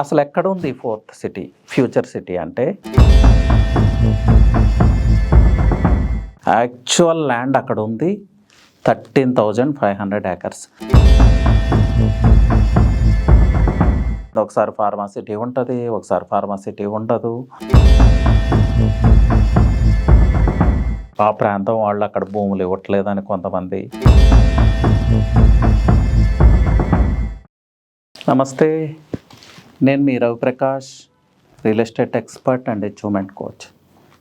అసలు ఎక్కడ ఉంది ఫోర్త్ సిటీ ఫ్యూచర్ సిటీ అంటే? యాక్చువల్ ల్యాండ్ అక్కడ ఉంది thirteen thousand five hundred acres. ఒకసారి ఫార్మాసిటీ ఉంటుంది ఒకసారి ఫార్మాసిటీ ఉండదు. ఆ ప్రాంతం వాళ్ళు అక్కడ భూములు ఇవ్వట్లేదని కొంతమంది. నమస్తే. నేను మీ Raviprakash real estate expert and achievement coach.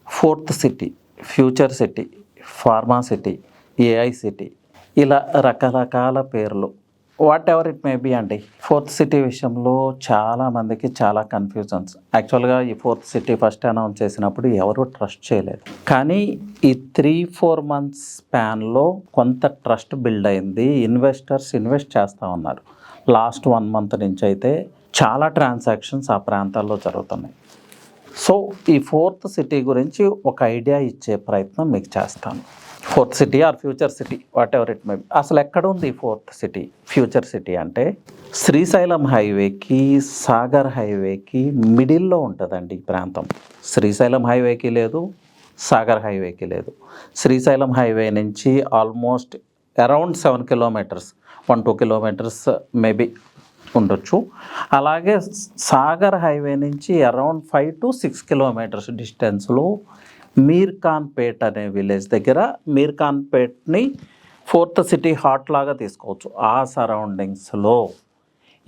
Fourth city future city pharma city AI city ఇలా రకరకాల పేర్లు. Whatever it may be అండి. ఫోర్త్ సిటీ విషయంలో చాలా మందికి చాలా కన్ఫ్యూజన్స్ యాక్చువల్గా ఈ ఫోర్త్ సిటీ ఫస్ట్ అనౌన్స్ చేసినప్పుడు ఎవరు ట్రస్ట్ చేయలేదు. కానీ ఈ త్రీ ఫోర్ మంత్స్ స్పాన్లో కొంత ట్రస్ట్ బిల్డ్ అయింది. ఇన్వెస్టర్స్ ఇన్వెస్ట్ చేస్తూ ఉన్నారు. లాస్ట్ వన్ మంత్ నుంచి అయితే చాలా ట్రాన్సాక్షన్స్ ఆ ప్రాంతాల్లో జరుగుతున్నాయి. సో ఈ ఫోర్త్ సిటీ గురించి ఒక ఐడియా ఇచ్చే ప్రయత్నం మీకు చేస్తాను. Fourth city or future city whatever it may అసలు ఎక్కడ ఉంది ఈ ఫోర్త్ సిటీ ఫ్యూచర్ సిటీ అంటే? శ్రీశైలం హైవేకి సాగర్ హైవేకి మిడిల్లో ఉంటుందండి ఈ ప్రాంతం. శ్రీశైలం హైవేకి లేదు సాగర్ హైవేకి లేదు. శ్రీశైలం హైవే నుంచి almost around seven kilometres one two kilometres maybe ఉండొచ్చు అలాగే సాగర్ హైవే నుంచి around five to six kilometres డిస్టెన్స్లో మీర్ఖాన్పేట్ అనే విలేజ్ దగ్గర మీర్ఖాన్పేట్ని ఫోర్త్ సిటీ హాట్ లాగా తీసుకోవచ్చు. ఆ సరౌండింగ్స్లో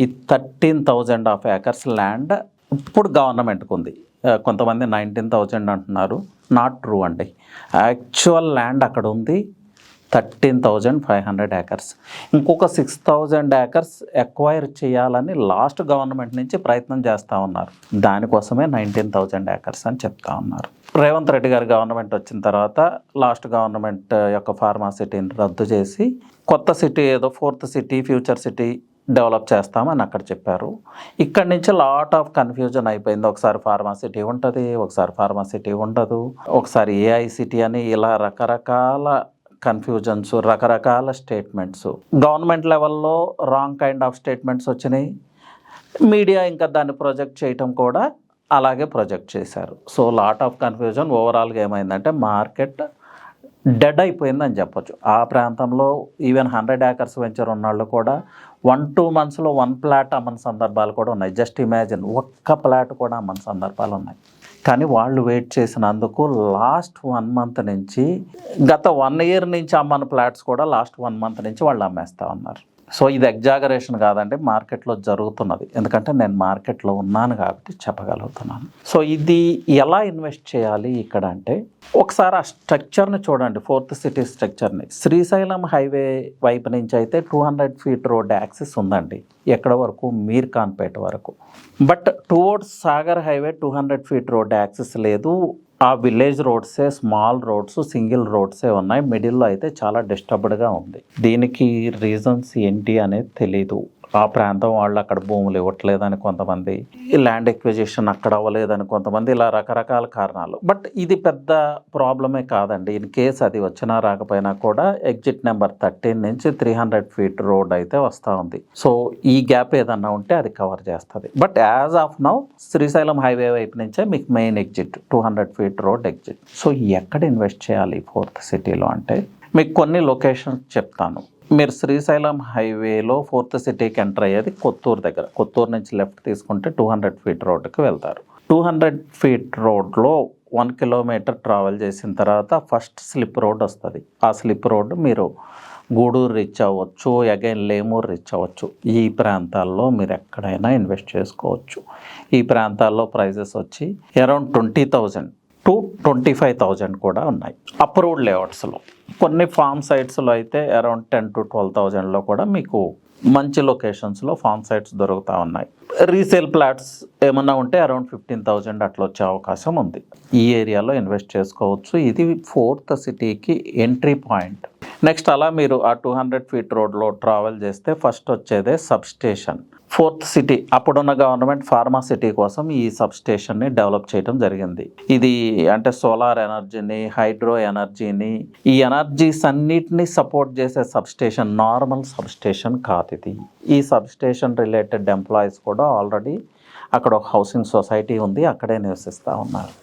ఈ thirteen thousand of acres land ఇప్పుడు గవర్నమెంట్కి ఉంది. కొంతమంది నైన్టీన్ థౌజండ్ అంటున్నారు. నాట్ ట్రూ అండి. యాక్చువల్ ల్యాండ్ అక్కడ ఉంది. Thirteen thousand five hundred acres ఇంకొక సిక్స్ థౌజండ్ ఏకర్స్ ఎక్వైర్ చేయాలని లాస్ట్ గవర్నమెంట్ నుంచి ప్రయత్నం చేస్తూ ఉన్నారు. దానికోసమే నైన్టీన్ థౌజండ్ ఏకర్స్ అని చెప్తా ఉన్నారు. రేవంత్ రెడ్డి గారి గవర్నమెంట్ వచ్చిన తర్వాత లాస్ట్ గవర్నమెంట్ యొక్క ఫార్మా సిటీని రద్దు చేసి కొత్త సిటీ ఏదో fourth city future city develop చేస్తామని అక్కడ చెప్పారు. ఇక్కడి నుంచి లాట్ ఆఫ్ కన్ఫ్యూజన్ అయిపోయింది. ఒకసారి ఫార్మాసిటీ ఉంటుంది ఒకసారి ఫార్మాసిటీ ఉండదు. ఒకసారి ఏఐసిటీ అని ఇలా రకరకాల కన్ఫ్యూజన్స్ రకరకాల స్టేట్మెంట్స్ గవర్నమెంట్ లెవెల్లో రాంగ్ కైండ్ ఆఫ్ స్టేట్మెంట్స్ వచ్చినాయి. మీడియా ఇంకా దాన్ని ప్రొజెక్ట్ చేయటం కూడా అలాగే ప్రొజెక్ట్ చేశారు. సో లాట్ ఆఫ్ కన్ఫ్యూజన్ ఓవరాల్గా ఏమైందంటే మార్కెట్ డెడ్ అయిపోయిందని చెప్పొచ్చు. ఆ ప్రాంతంలో ఈవెన్ హండ్రెడ్ యాకర్స్ వెంచర్ ఉన్నాళ్ళు కూడా వన్ టూ మంత్స్లో వన్ ప్లాట్ అమ్మని సందర్భాలు కూడా ఉన్నాయి. జస్ట్ ఇమాజిన్ ఒక్క ప్లాట్ కూడా అమ్మని సందర్భాలు ఉన్నాయి. కానీ వాళ్ళు వెయిట్ చేసినందుకు లాస్ట్ వన్ మంత్ నుంచి గత వన్ ఇయర్ నుంచి అమ్మని ప్లాట్స్ కూడా లాస్ట్ వన్ మంత్ నుంచి వాళ్ళు అమ్మేస్తూ ఉన్నారు. సో ఇది ఎగ్జాగరేషన్ కాదండి మార్కెట్లో జరుగుతున్నది. ఎందుకంటే నేను మార్కెట్లో ఉన్నాను కాబట్టి చెప్పగలుగుతున్నాను. సో ఇది ఎలా ఇన్వెస్ట్ చేయాలి ఇక్కడ అంటే ఒకసారి ఆ స్ట్రక్చర్ని చూడండి ఫోర్త్ సిటీ స్ట్రక్చర్ని. శ్రీశైలం హైవే వైపు నుంచి అయితే two hundred feet road access ఉందండి ఎక్కడ వరకు? మీర్ ఖాన్పేట వరకు. But towards Sagar highway two hundred feet road access లేదు ఆ విలేజ్ రోడ్సే స్మాల్ రోడ్స్ సింగిల్ రోడ్సే ఉన్నాయి. మిడిల్లో అయితే చాలా డిస్టర్బ్డ్గా ఉంది. దీనికి రీజన్స్ ఏంటి అనేది తెలీదు. ఆ ప్రాంతం వాళ్ళు అక్కడ భూములు ఇవ్వట్లేదని కొంతమంది ఈ ల్యాండ్ ఎక్విజిషన్ అక్కడ అవ్వలేదని కొంతమంది ఇలా రకరకాల కారణాలు. బట్ ఇది పెద్ద ప్రాబ్లమే కాదండి. ఇన్ కేస్ అది వచ్చినా రాకపోయినా కూడా ఎగ్జిట్ నెంబర్ థర్టీన్ నుంచి త్రీ హండ్రెడ్ ఫీట్ రోడ్ అయితే వస్తూ ఉంది. సో ఈ గ్యాప్ ఏదన్నా ఉంటే అది కవర్ చేస్తుంది. But as of now Srisailam highway వైపు నుంచే మీకు main exit two hundred feet road exit so ఎక్కడ ఇన్వెస్ట్ చేయాలి ఫోర్త్ సిటీలో అంటే? మీకు కొన్ని లొకేషన్స్ చెప్తాను. మీరు శ్రీశైలం హైవేలో ఫోర్త్ సిటీకి ఎంటర్ అయ్యేది కొత్తూరు దగ్గర. కొత్తూరు నుంచి లెఫ్ట్ తీసుకుంటే టూ హండ్రెడ్ ఫీట్ రోడ్డుకి వెళ్తారు. టూ హండ్రెడ్ ఫీట్ రోడ్లో వన్ కిలోమీటర్ ట్రావెల్ చేసిన తర్వాత ఫస్ట్ స్లిప్ రోడ్ వస్తుంది. ఆ స్లిప్ రోడ్ మీరు గూడూరు రీచ్ అవ్వచ్చు అగైన్ లేమూరు రీచ్ అవ్వచ్చు. ఈ ప్రాంతాల్లో మీరు ఎక్కడైనా ఇన్వెస్ట్ చేసుకోవచ్చు. ఈ ప్రాంతాల్లో ప్రైజెస్ వచ్చి around twenty thousand to twenty five thousand కూడా ఉన్నాయి. అప్రూవ్డ్ లేఅవుట్స్లో కొన్ని ఫామ్ సైట్స్లో అయితే అరౌండ్ టెన్ టు ట్వెల్వ్ థౌజండ్లో కూడా మీకు మంచి లొకేషన్స్లో ఫామ్ సైట్స్ దొరుకుతూ ఉన్నాయి. రీసేల్ ప్లాట్స్ ఏమన్నా ఉంటే అరౌండ్ ఫిఫ్టీన్ థౌజండ్ అట్లా వచ్చే అవకాశం ఉంది. ఈ ఏరియాలో ఇన్వెస్ట్ చేసుకోవచ్చు. ఇది ఫోర్త్ సిటీకి ఎంట్రీ పాయింట్ నెక్స్ట్ అలా మీరు ఆ టూ హండ్రెడ్ ఫీట్ రోడ్లో ట్రావెల్ చేస్తే ఫస్ట్ వచ్చేదే సబ్ స్టేషన్ ఫోర్త్ సిటీ అప్పుడున్న గవర్నమెంట్ ఫార్మా సిటీ కోసం ఈ సబ్స్టేషన్ని డెవలప్ చేయడం జరిగింది. ఇది అంటే సోలార్ ఎనర్జీని హైడ్రో ఎనర్జీని ఈ ఎనర్జీస్ అన్నిటిని సపోర్ట్ చేసే సబ్స్టేషన్ నార్మల్ సబ్స్టేషన్ కాదు ఇది. ఈ సబ్స్టేషన్ రిలేటెడ్ ఎంప్లాయీస్ కూడా ఆల్రెడీ అక్కడ ఒక హౌసింగ్ సొసైటీ ఉంది అక్కడే నివసిస్తూ ఉన్నారు.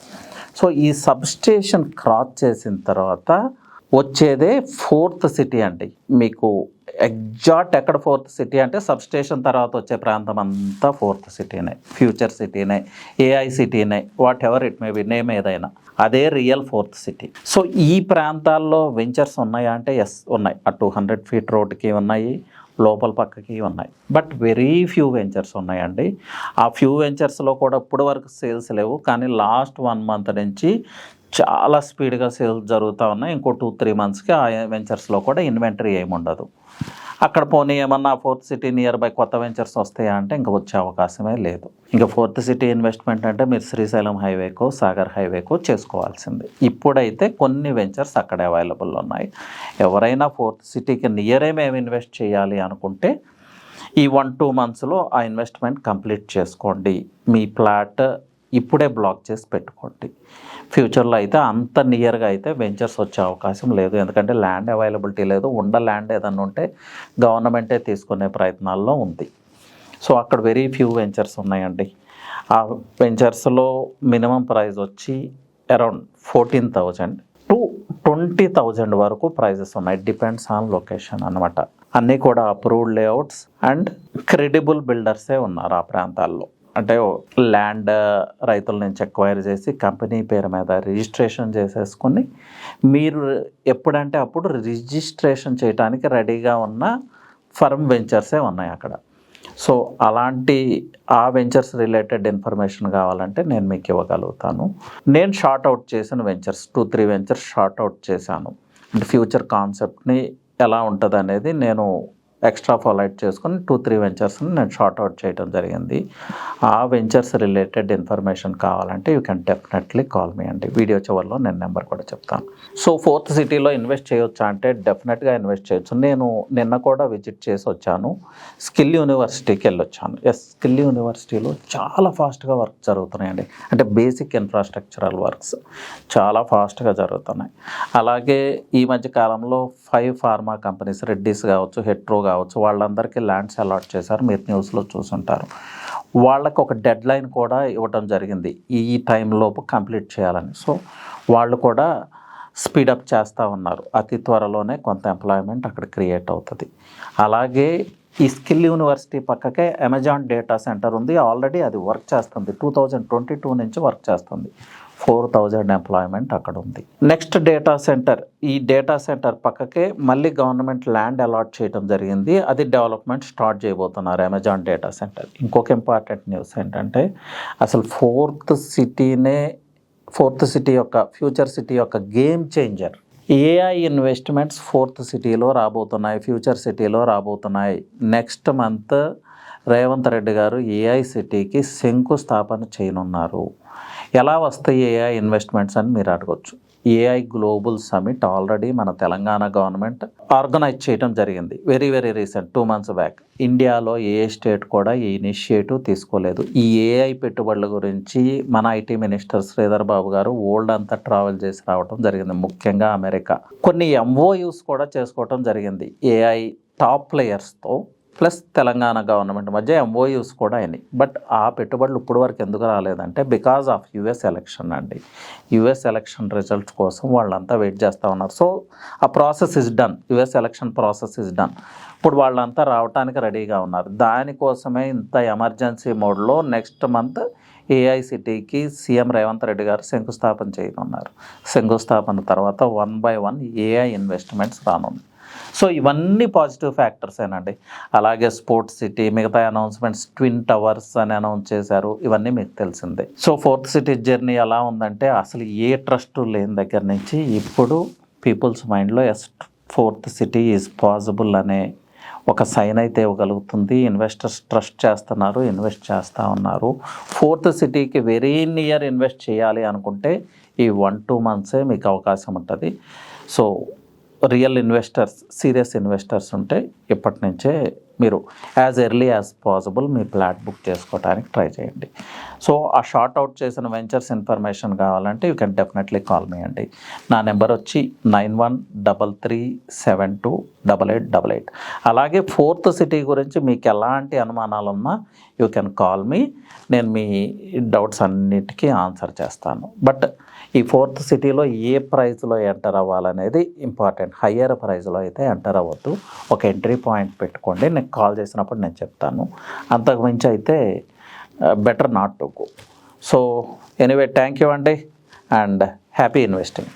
సో ఈ సబ్స్టేషన్ క్రాస్ చేసిన తర్వాత వచ్చేదే ఫోర్త్ సిటీ అండి. మీకు ఎగ్జాక్ట్ ఎక్కడ ఫోర్త్ సిటీ అంటే సబ్స్టేషన్ తర్వాత వచ్చే ప్రాంతం అంతా ఫోర్త్ సిటీనే ఫ్యూచర్ సిటీనే AI సిటీనే whatever it may be name ఏదైనా. అదే రియల్ ఫోర్త్ సిటీ సో ఈ ప్రాంతాల్లో వెంచర్స్ ఉన్నాయా అంటే ఎస్ ఉన్నాయి. ఆ టూ హండ్రెడ్ ఫీట్ రోడ్కి ఉన్నాయి లోపల పక్కకి ఉన్నాయి. బట్ వెరీ ఫ్యూ వెంచర్స్ ఉన్నాయండి. ఆ ఫ్యూ వెంచర్స్లో కూడా ఇప్పుడు వరకు సేల్స్ లేవు. కానీ లాస్ట్ వన్ మంత్ నుంచి చాలా స్పీడ్గా సేల్స్ జరుగుతూ ఉన్నాయి. ఇంకో టూ త్రీ మంత్స్కి ఆ వెంచర్స్లో కూడా ఇన్వెంటరీ ఏమి ఉండదు అక్కడ పోనీ ఏమన్నా ఫోర్త్ సిటీ నియర్ బై కొత్త వెంచర్స్ వస్తాయా అంటే ఇంకా వచ్చే అవకాశమే లేదు. ఇంకా ఫోర్త్ సిటీ ఇన్వెస్ట్మెంట్ అంటే మీరు శ్రీశైలం హైవేకో సాగర్ హైవేకో చేసుకోవాల్సింది. ఇప్పుడైతే కొన్ని వెంచర్స్ అక్కడ అవైలబుల్ ఉన్నాయి. ఎవరైనా ఫోర్త్ సిటీకి నియరే మేము ఇన్వెస్ట్ చేయాలి అనుకుంటే ఈ వన్ టూ మంత్స్లో ఆ ఇన్వెస్ట్మెంట్ కంప్లీట్ చేసుకోండి. మీ ప్లాట్ ఇప్పుడే బ్లాక్ చేసి పెట్టుకోండి. ఫ్యూచర్లో అయితే అంత నియర్గా అయితే వెంచర్స్ వచ్చే అవకాశం లేదు. ఎందుకంటే ల్యాండ్ అవైలబిలిటీ లేదు. ఉండ ల్యాండ్ ఏదన్నా ఉంటే గవర్నమెంటే తీసుకునే ప్రయత్నాల్లో ఉంది. సో అక్కడ వెరీ ఫ్యూ వెంచర్స్ ఉన్నాయండి. ఆ వెంచర్స్లో మినిమం ప్రైస్ వచ్చి around fourteen thousand to twenty thousand వరకు ప్రైజెస్ ఉన్నాయి. డిపెండ్స్ ఆన్ లొకేషన్ అనమాట అన్నీ కూడా అప్రూవ్డ్ లేఅవుట్స్ అండ్ క్రెడిబుల్ బిల్డర్సే ఉన్నారు ఆ ప్రాంతాల్లో. అంటే ల్యాండ్ రైతుల నుంచి ఎక్వైర్ చేసి కంపెనీ పేరు మీద రిజిస్ట్రేషన్ చేసేసుకుని మీరు ఎప్పుడంటే అప్పుడు రిజిస్ట్రేషన్ చేయడానికి రెడీగా ఉన్న ఫర్మ్ వెంచర్సే ఉన్నాయి అక్కడ. సో అలాంటి ఆ వెంచర్స్ రిలేటెడ్ ఇన్ఫర్మేషన్ కావాలంటే నేను మీకు ఇవ్వగలుగుతాను. నేను షార్ట్ అవుట్ చేసిన ventures two three ventures short out చేశాను. అంటే ఫ్యూచర్ కాన్సెప్ట్ని ఎలా ఉంటుంది అనేది నేను ఎక్స్ట్రా ఫాలోఅట్ చేసుకుని టూ త్రీ వెంచర్స్ని నేను షార్ట్ అవుట్ చేయడం జరిగింది. ఆ వెంచర్స్ రిలేటెడ్ ఇన్ఫర్మేషన్ కావాలంటే you can definitely call me అండి. వీడియో చివరిలో నేను నెంబర్ కూడా చెప్తాను. సో ఫోర్త్ సిటీలో ఇన్వెస్ట్ చేయొచ్చా అంటే డెఫినెట్గా ఇన్వెస్ట్ చేయొచ్చు. నేను నిన్న కూడా విజిట్ చేసి వచ్చాను. స్కిల్ యూనివర్సిటీకి వెళ్ళొచ్చాను. ఎస్ స్కిల్ యూనివర్సిటీలో చాలా ఫాస్ట్గా వర్క్ జరుగుతున్నాయండి. అంటే బేసిక్ ఇన్ఫ్రాస్ట్రక్చరల్ వర్క్స్ చాలా ఫాస్ట్గా జరుగుతున్నాయి. అలాగే ఈ మధ్య కాలంలో ఫైవ్ ఫార్మా కంపెనీస్ రెడ్డీస్ కావచ్చు హెట్రో కావచ్చు వాళ్ళందరికీ ల్యాండ్స్ అలాట్ చేశారు మీరు న్యూస్లో చూసుంటారు. వాళ్ళకి ఒక డెడ్ లైన్ కూడా ఇవ్వటం జరిగింది. ఈ టైంలోపు కంప్లీట్ చేయాలని. సో వాళ్ళు కూడా స్పీడప్ చేస్తూ ఉన్నారు. అతి త్వరలోనే కొంత ఎంప్లాయ్మెంట్ అక్కడ క్రియేట్ అవుతుంది. అలాగే ఈ స్కిల్ యూనివర్సిటీ పక్కకే అమెజాన్ డేటా సెంటర్ ఉంది. ఆల్రెడీ అది వర్క్ చేస్తుంది. టూ థౌజండ్ ట్వంటీ టూ నుంచి వర్క్ చేస్తుంది. ఫోర్ థౌజండ్ ఎంప్లాయ్మెంట్ అక్కడ ఉంది. నెక్స్ట్ డేటా సెంటర్ ఈ డేటా సెంటర్ పక్కకే మళ్ళీ గవర్నమెంట్ ల్యాండ్ అలాట్ చేయడం జరిగింది. అది డెవలప్మెంట్ స్టార్ట్ చేయబోతున్నారు అమెజాన్ డేటా సెంటర్. ఇంకొక ఇంపార్టెంట్ న్యూస్ ఏంటంటే అసలు ఫోర్త్ సిటీనే ఫోర్త్ సిటీ యొక్క ఫ్యూచర్ సిటీ యొక్క game changer. AI investments fourth సిటీలో రాబోతున్నాయి ఫ్యూచర్ సిటీలో రాబోతున్నాయి. నెక్స్ట్ మంత్ రేవంత్ రెడ్డి గారు ఏఐ సిటీకి శంకుస్థాపన చేయనున్నారు. ఎలా వస్తాయి ఏఐ ఇన్వెస్ట్మెంట్స్ అని మీరు అడగొచ్చు. ఏఐ గ్లోబల్ సమిట్ ఆల్రెడీ మన తెలంగాణ గవర్నమెంట్ ఆర్గనైజ్ చేయడం జరిగింది. Very very recent two months back ఇండియాలో ఏ స్టేట్ కూడా ఈ ఇనిషియేటివ్ తీసుకోలేదు. ఈ ఏఐ పెట్టుబడుల గురించి మన ఐటీ మినిస్టర్ శ్రీధర్ బాబు గారు ఓల్డ్ అంతా ట్రావెల్ చేసి రావడం జరిగింది. ముఖ్యంగా అమెరికా. కొన్ని ఎంఓయూస్ కూడా చేసుకోవడం జరిగింది. ఏఐ టాప్ ప్లేయర్స్తో ప్లస్ తెలంగాణ గవర్నమెంట్ మధ్య ఎంఓయూస్ కూడా అయినాయి. బట్ ఆ పెట్టుబడులు ఇప్పుడు వరకు ఎందుకు రాలేదంటే బికాజ్ ఆఫ్ యుఎస్ ఎలక్షన్ అండి. యుఎస్ ఎలక్షన్ రిజల్ట్స్ కోసం వాళ్ళంతా వెయిట్ చేస్తూ ఉన్నారు. సో ఆ process is done US election process is done ఇప్పుడు వాళ్ళంతా రావడానికి రెడీగా ఉన్నారు. దానికోసమే ఇంత ఎమర్జెన్సీ మోడ్లో నెక్స్ట్ మంత్ ఏఐసిటీకి సీఎం రేవంత్ రెడ్డి గారు శంకుస్థాపన చేయనున్నారు. శంకుస్థాపన తర్వాత one by one AI investments రానుంది సో ఇవన్నీ పాజిటివ్ ఫ్యాక్టర్స్ ఏనండి. అలాగే స్పోర్ట్స్ సిటీ మిగతా అనౌన్స్మెంట్స్ ట్విన్ టవర్స్ అని అనౌన్స్ చేశారు. ఇవన్నీ మీకు తెలిసిందే. సో ఫోర్త్ సిటీ జర్నీ ఎలా ఉందంటే అసలు ఏ ట్రస్ట్ లేని దగ్గర నుంచి ఇప్పుడు పీపుల్స్ మైండ్లో yes fourth city is possible అనే ఒక సైన్ అయితే ఇవ్వగలుగుతుంది. ఇన్వెస్టర్స్ ట్రస్ట్ చేస్తున్నారు ఇన్వెస్ట్ చేస్తూ ఉన్నారు. ఫోర్త్ సిటీకి వెరీ నియర్ ఇన్వెస్ట్ చేయాలి అనుకుంటే ఈ వన్ టూ మంత్సే మీకు అవకాశం ఉంటుంది. So real investors serious investors ఉంటే ఇప్పటి నుంచే మీరు యాజ్ ఎర్లీ యాజ్ పాసిబుల్ మీ ఫ్లాట్ బుక్ చేసుకోవడానికి ట్రై చేయండి. సో ఆ షార్ట్ అవుట్ చేసిన వెంచర్స్ ఇన్ఫర్మేషన్ కావాలంటే you can definitely call me అండి. నా నెంబర్ వచ్చి nine one double three seven two double eight double eight. అలాగే ఫోర్త్ సిటీ గురించి మీకు ఎలాంటి అనుమానాలు ఉన్నా యూ కెన్ కాల్ మీ. నేను మీ డౌట్స్ అన్నిటికీ ఆన్సర్ చేస్తాను. బట్ ఈ ఫోర్త్ సిటీలో ఏ ప్రైస్లో ఎంటర్ అవ్వాలనేది ఇంపార్టెంట్. హయ్యర్ ప్రైస్లో అయితే ఎంటర్ అవ్వద్దు. ఒక ఎంట్రీ పాయింట్ పెట్టుకోండి. నేను కాల్ చేసినప్పుడు నేను చెప్తాను. అంతకుమించి అయితే better not to go. So anyway thank you అండి. And happy investing.